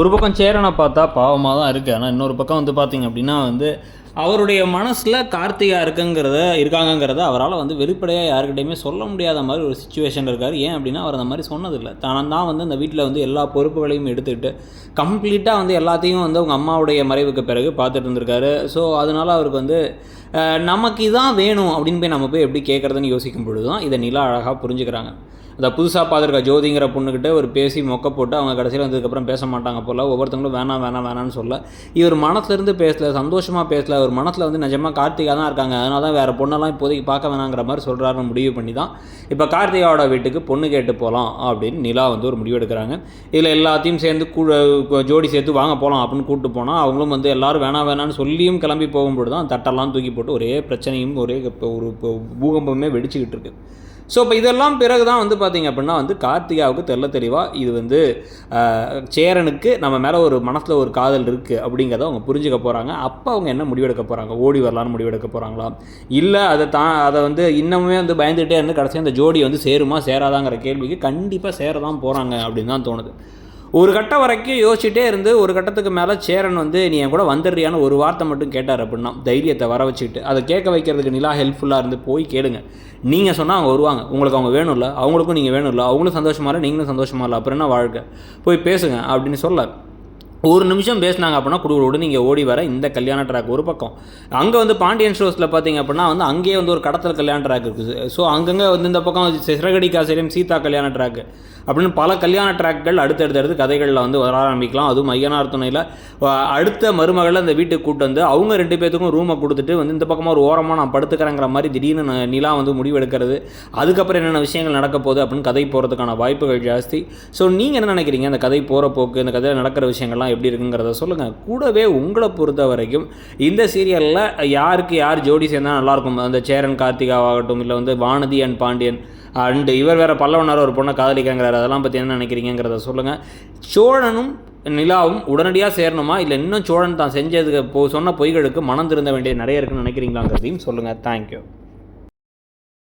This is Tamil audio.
ஒரு பக்கம் சேரனை பார்த்தா பாவமாக தான் இருக்குது ஆனால் இன்னொரு பக்கம் வந்து பார்த்தீங்க அப்படின்னா வந்து அவருடைய மனசில் கார்த்திகா இருக்குங்கிறத இருக்காங்கங்கிறத அவரால் வந்து வெளிப்படையாக யாருக்கிட்டையுமே சொல்ல முடியாத மாதிரி ஒரு சுச்சுவேஷன் இருக்கார். ஏன் அப்படின்னா அவர் அந்த மாதிரி சொன்னதில்லை. தான் தான் வந்து அந்த வீட்டில் வந்து எல்லா பொறுப்புகளையும் எடுத்துக்கிட்டு கம்ப்ளீட்டாக வந்து எல்லாத்தையும் வந்து அவங்க அம்மாவுடைய மறைவுக்கு பிறகு பார்த்துட்டு இருந்திருக்காரு. ஸோ அதனால் அவருக்கு வந்து நமக்கு இதான் வேணும் அப்படின்னு போய் நம்ம போய் எப்படி கேட்குறதுன்னு யோசிக்கும் பொழுது தான் இதை நிலா அழகாக புரிஞ்சுக்கிறாங்க. அந்த புதுசாக பார்த்துருக்க ஜோதிங்கிற பொண்ணுக்கிட்ட ஒரு பேசி மொக்க போட்டு அவங்க கடைசியில் வந்ததுக்கப்புறம் பேச மாட்டாங்க போல். ஒவ்வொருத்தங்களும் வேணாம் வேணாம் வேணாம்னு சொல்ல. இவர் மனத்துலேருந்து பேசல சந்தோஷமாக பேசல. அவர் மனசில் வந்து நிஜமாக கார்த்திகா தான் இருக்காங்க. அதனால தான் வேறு பொண்ணெல்லாம் இப்போதைக்கு பார்க்க வேணாங்கிற மாதிரி சொல்கிறாருன்னு முடிவு பண்ணி தான் இப்போ கார்த்திகாவோட வீட்டுக்கு பொண்ணு கேட்டு போகலாம் அப்படின்னு நிலா வந்து ஒரு முடிவு எடுக்கிறாங்க. இதில் எல்லாத்தையும் சேர்ந்து ஜோடி சேர்த்து வாங்க போகலாம் அப்படின்னு கூப்பிட்டு போனால் அவங்களும் வந்து எல்லோரும் வேணாம் வேணாம்னு சொல்லியும் கிளம்பி போகும்போது தான் தட்டெல்லாம் தூக்கி போட்டு ஒரே பிரச்சனையும் ஒரே ஒரு பூகம்பமே வெடிச்சுக்கிட்டு இருக்குது ஸோ இப்போ இதெல்லாம் பிறகு தான் வந்து பார்த்தீங்க அப்படின்னா வந்து கார்த்திகாவுக்கு தெள்ள தெளிவாக இது வந்து சேரனுக்கு நம்ம மேலே ஒரு மனசில் ஒரு காதல் இருக்குது அப்படிங்கிறத அவங்க புரிஞ்சுக்க போகிறாங்க அப்போ அவங்க என்ன முடிவெடுக்க போகிறாங்க ஓடி வரலான்னு முடிவெடுக்க போகிறாங்களா இல்லை அதை தான் அதை வந்து இன்னமுமே வந்து பயந்துகிட்டே இருந்து கடைசியாக அந்த ஜோடி வந்து சேருமா சேராதாங்கிற கேள்விக்கு கண்டிப்பாக சேர தான் போகிறாங்க அப்படின்னு தான் தோணுது. ஒரு கட்டம் வரைக்கும் யோசிச்சுட்டே இருந்து ஒரு கட்டத்துக்கு மேலே சேரன் வந்து நீ என் கூட வந்துடுறியான்னு ஒரு வார்த்தை மட்டும் கேட்டார் அப்படின்னா தைரியத்தை வர வச்சுக்கிட்டு அதை கேட்க வைக்கிறதுக்கு நிலா ஹெல்ப்ஃபுல்லாக இருந்து போய் கேளுங்க. நீங்கள் சொன்னால் அவங்க வருவாங்க. உங்களுக்கு அவங்க வேணும்ல அவங்களுக்கும் நீங்கள் வேணும்ல அவங்களும் சந்தோஷமா இல்லை நீங்களும் சந்தோஷமா இல்லை அப்புறம் என்ன வாழ்க்கை? போய் பேசுங்க அப்படின்னு சொல்ல ஒரு நிமிஷம் பேசினாங்க அப்படின்னா குடுகுடு நீங்கள் ஓடி வர இந்த கல்யாண ட்ராக் ஒரு பக்கம். அங்கே வந்து பாண்டியன் ஷோஸில் பார்த்தீங்க அப்படின்னா வந்து அங்கேயே வந்து ஒரு கடத்தல் கல்யாண ட்ராக் இருக்குது ஸோ அங்கங்கே வந்து இந்த பக்கம் சிறகடி காசிரியம் சீதா கல்யாண ட்ராக் அப்படின்னு பல கல்யாண ட்ராக்கள் அடுத்தடுத்தடுத்து கதைகளில் வந்து வர ஆரம்பிக்கலாம். அதுவும் ஐயனார் துணையில் அடுத்த மருமகளை அந்த வீட்டுக்கு கூட்டு வந்து அவங்க ரெண்டு பேத்துக்கும் ரூமை கொடுத்துட்டு வந்து இந்த பக்கமாக ஒரு ஓரமாக நான் படுத்துக்கிறேங்கிற மாதிரி திடீர்னு நிலா வந்து முடிவெடுக்கிறது. அதுக்கப்புறம் என்னென்ன விஷயங்கள் நடக்க போகுது அப்படின்னு கதை போகிறதுக்கான வாய்ப்புகள் ஜாஸ்தி. ஸோ நீங்கள் என்ன நினைக்கிறீங்க? அந்த கதை போகிற போக்கு இந்த கதையில் நடக்கிற விஷயங்கள்லாம் எப்படி இருக்குங்கிறத சொல்லுங்கள் கூடவே உங்களை பொறுத்த வரைக்கும் இந்த சீரியலில் யாருக்கு யார் ஜோடி சேர்ந்தா நல்லாயிருக்கும்? அந்த சேரன் கார்த்திகாவாகட்டும் இல்லை வந்து வானதி அண்ட் பாண்டியன் அண்டு இவர் வேறு பல்லவனார் ஒரு பொண்ணை காதலிக்காங்கிறார் அதெல்லாம் பற்றி என்ன நினைக்கிறீங்கிறத சொல்லுங்கள் சோழனும் நிலாவும் உடனடியாக சேரணுமா? இல்லை இன்னும் சோழன் தான் செஞ்சதுக்கு போ சொன்ன பொய்களுக்கு மனம் திருந்த வேண்டிய நிறைய இருக்குன்னு நினைக்கிறீங்களாங்கிறதையும் சொல்லுங்கள் தேங்க்யூ